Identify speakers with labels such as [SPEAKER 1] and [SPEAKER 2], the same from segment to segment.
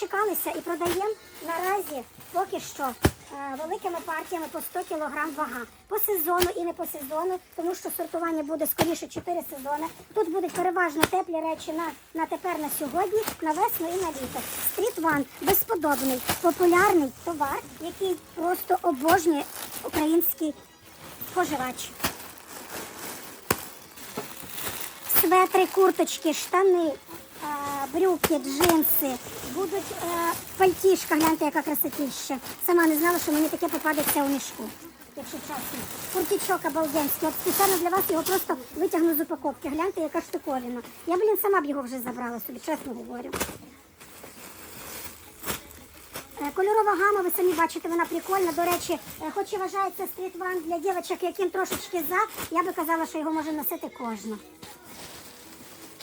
[SPEAKER 1] Чекалися і продаємо наразі поки що е, великими партіями по 100 кг вага. По сезону і не по сезону, тому що сортування буде скоріше 4 сезони. Тут будуть переважно теплі речі на, на тепер, на сьогодні, на весну і на літо. Стріт Ван безподобний, популярний товар, який просто обожнює український споживач. Светри, курточки, штани, брюки, джинси, будуть е, пальтішка, гляньте, яка красотища. Сама не знала, що мені таке попадеться у мішку. Якщо чесно. Куртічок обалденський. От спеціально для вас його просто витягну з упаковки. Гляньте, яка штуковина. Я, блін, сама б його вже забрала собі, чесно говорю. Е, Кольорова гама, ви самі бачите, вона прикольна. До речі, е, хоч і вважається стрітван для дівчаток, яким трошечки за, я би казала, що його може носити кожна.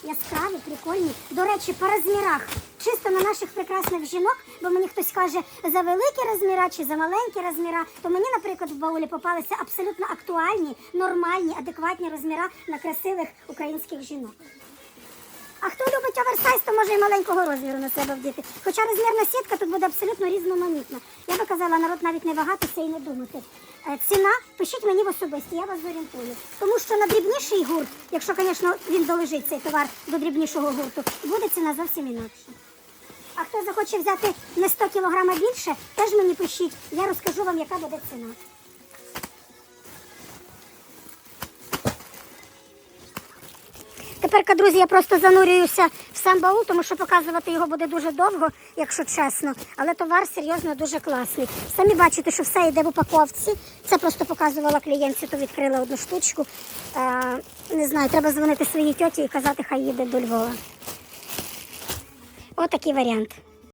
[SPEAKER 1] Яскраві, прикольні. До речі, по розмірах. Чисто на наших прекрасних жінок, бо мені хтось каже за великі розміра чи за маленькі розміра, то мені, наприклад, в баулі попалися абсолютно актуальні, нормальні, адекватні розміра на красивих українських жінок. То може і маленького розміру на себе вдіти. Хоча розмірна сітка тут буде абсолютно різноманітна. Я би казала, народ навіть не вагатися і не думати. Е, Ціна, пишіть мені в особисті, я вас зорієнтую. Тому що на дрібніший гурт, якщо, звісно, він долежить цей товар до дрібнішого гурту, буде ціна зовсім інакша. А хто захоче взяти не 100 кг більше, теж мені пишіть. Я розкажу вам, яка буде ціна. Тепер, друзі, я просто занурююся в сам баул, тому що показувати його буде дуже довго, якщо чесно. Але товар серйозно дуже класний. Самі бачите, що все йде в упаковці. Це просто показувала клієнтці, то відкрила одну штучку. Е, не знаю, треба дзвонити своїй тьоті і казати, хай їде до Львова. Отакий варіант.